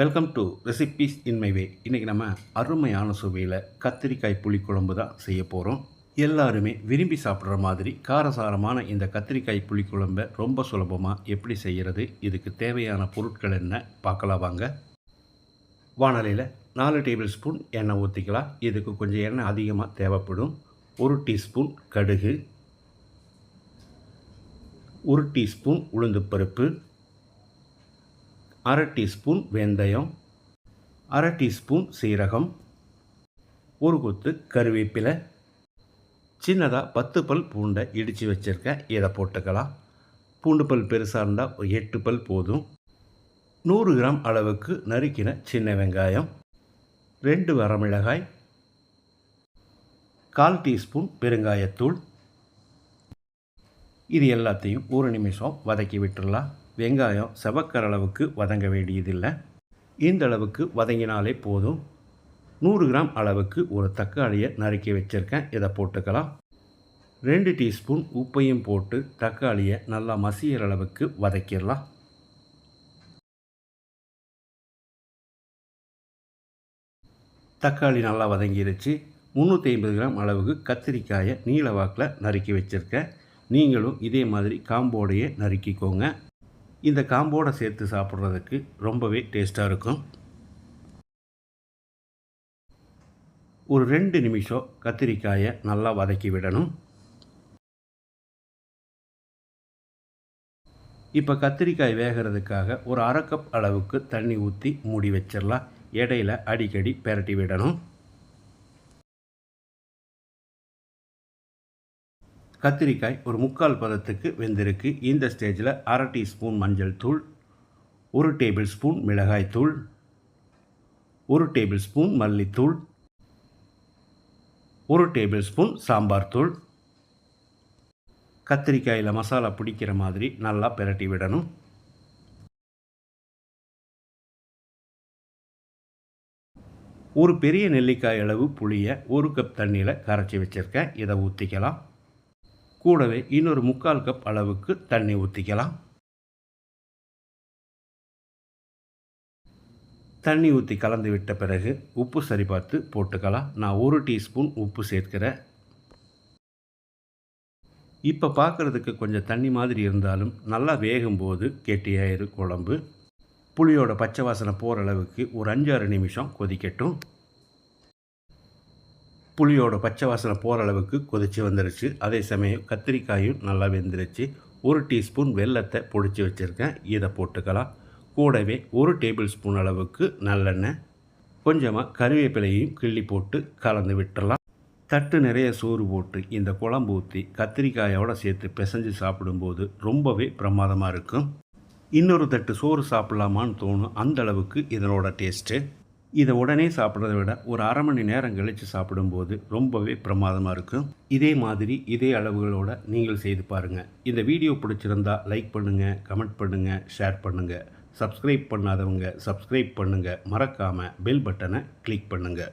Welcome to recipes in my way இன்றைக்கி நம்ம அருமையான சுவையில் கத்திரிக்காய் புளிக்குழம்பு தான் செய்ய போகிறோம் எல்லாருமே விரும்பி சாப்பிட்ற மாதிரி காரசாரமான இந்த கத்திரிக்காய் புளிக்குழம்பை ரொம்ப சுலபமாக எப்படி செய்கிறது இதுக்கு தேவையான பொருட்கள் என்ன பார்க்கலாம் வாங்க. வானலியில் நாலு டேபிள் ஸ்பூன் எண்ணெய் ஊற்றிக்கலாம் இதுக்கு கொஞ்சம் எண்ணெய் அதிகமாக தேவைப்படும். ஒரு டீஸ்பூன் கடுகு ஒரு டீஸ்பூன் உளுந்துப்பருப்பு அரை டீஸ்பூன் வெந்தயம் அரை டீஸ்பூன் சீரகம் ஒரு கொத்து கருவேப்பிலை சின்னதாக பத்து பல் பூண்டை இடித்து வச்சுருக்கேன். இதை போட்டுக்கலாம். பூண்டு பல் பெருசாக இருந்தால் எட்டு பல் போதும். நூறு கிராம் அளவுக்கு நறுக்கின சின்ன வெங்காயம் ரெண்டு வரமிளகாய் கால் டீஸ்பூன் பெருங்காயத்தூள். இது எல்லாத்தையும் ஒரு நிமிஷம் வதக்கி விட்டுடலாம் வெங்காயம் செவக்கர அளவுக்கு வதங்க வேண்டியதில்லை. இந்த அளவுக்கு வதங்கினாலே போதும். நூறு கிராம் அளவுக்கு ஒரு தக்காளியை நறுக்கி வச்சுருக்கேன். இதை போட்டுக்கலாம். ரெண்டு டீஸ்பூன் உப்பையும் போட்டு தக்காளியை நல்லா மசிகிற அளவுக்கு வதக்கிடலாம். தக்காளி நல்லா வதங்கிருச்சு. முந்நூற்றி ஐம்பது கிராம் அளவுக்கு கத்திரிக்காயை நீள வாக்கில் நறுக்கி வச்சுருக்கேன். நீங்களும் இதே மாதிரி காம்போடையே நறுக்கிக்கோங்க. இந்த காம்போடு சேர்த்து சாப்பிட்றதுக்கு ரொம்பவே டேஸ்ட்டாக இருக்கும். ஒரு ரெண்டு நிமிஷம் கத்திரிக்காயை நல்லா வதக்கி விடணும். இப்போ கத்திரிக்காய் வேகிறதுக்காக ஒரு அரை கப் அளவுக்கு தண்ணி ஊற்றி மூடி வச்சிடலாம் இடையில அடிக்கடி பெரட்டி விடணும். கத்திரிக்காய் ஒரு முக்கால் பதத்துக்கு வெந்திருக்கு. இந்த ஸ்டேஜில் அரை டீஸ்பூன் மஞ்சள் தூள் ஒரு டேபிள் ஸ்பூன் மிளகாய் தூள் ஒரு டேபிள் ஸ்பூன் மல்லித்தூள் ஒரு டேபிள் ஸ்பூன் சாம்பார் தூள். கத்திரிக்காயில் மசாலா பிடிக்கிற மாதிரி நல்லா பிரட்டி விடணும். ஒரு பெரிய நெல்லிக்காய் அளவு புளியை ஒரு கப் தண்ணியில் கரைச்சி வச்சுருக்கேன். இதை ஊற்றிக்கலாம் கூடவே இன்னொரு முக்கால் கப் அளவுக்கு தண்ணி ஊற்றிக்கலாம் தண்ணி ஊற்றி கலந்து விட்ட பிறகு உப்பு சரி பார்த்து போட்டுக்கலாம். நான் ஒரு டீஸ்பூன் உப்பு சேர்க்கிறேன். இப்போ பார்க்குறதுக்கு கொஞ்சம் தண்ணி மாதிரி இருந்தாலும் நல்லா வேகும்போது கெட்டியாயிரு குழம்பு. புளியோட பச்சை வாசனை போகிற அளவுக்கு ஒரு அஞ்சாறு நிமிஷம் கொதிக்கட்டும். புளியோட பச்சை வாசனை போகிற அளவுக்கு கொதித்து வந்துருச்சு. அதே சமயம் கத்திரிக்காயும் நல்லா வெந்துருச்சு. ஒரு டீஸ்பூன் வெள்ளத்தை பொடிச்சு வச்சுருக்கேன். இதை போட்டுக்கலாம். கூடவே ஒரு டேபிள் ஸ்பூன் அளவுக்கு நல்லெண்ணெய். கொஞ்சமாக கருவேப்பிலையும் கிள்ளி போட்டு கலந்து விட்டுடலாம் தட்டு நிறைய சோறு போட்டு இந்த குழம்பு ஊற்றி கத்திரிக்காயோடு சேர்த்து பிசைஞ்சு சாப்பிடும்போது ரொம்பவே பிரமாதமாக இருக்கும். இன்னொரு தட்டு சோறு சாப்பிட்லாமான்னு தோணும். அந்த அளவுக்கு இதனோட டேஸ்ட்டு. இதை உடனே சாப்பிட்றத விட ஒரு அரை மணி நேரம் கழித்து சாப்பிடும்போது ரொம்பவே பிரமாதமாக இருக்கும் இதே மாதிரி இதே அளவுகளோடு நீங்கள் செய்து பாருங்கள் இந்த வீடியோ பிடிச்சிருந்தா லைக் பண்ணுங்கள் கமெண்ட் பண்ணுங்கள் ஷேர் பண்ணுங்கள் சப்ஸ்கிரைப் பண்ணாதவங்க சப்ஸ்கிரைப் பண்ணுங்கள் மறக்காமல் பெல் பட்டனை கிளிக் பண்ணுங்கள்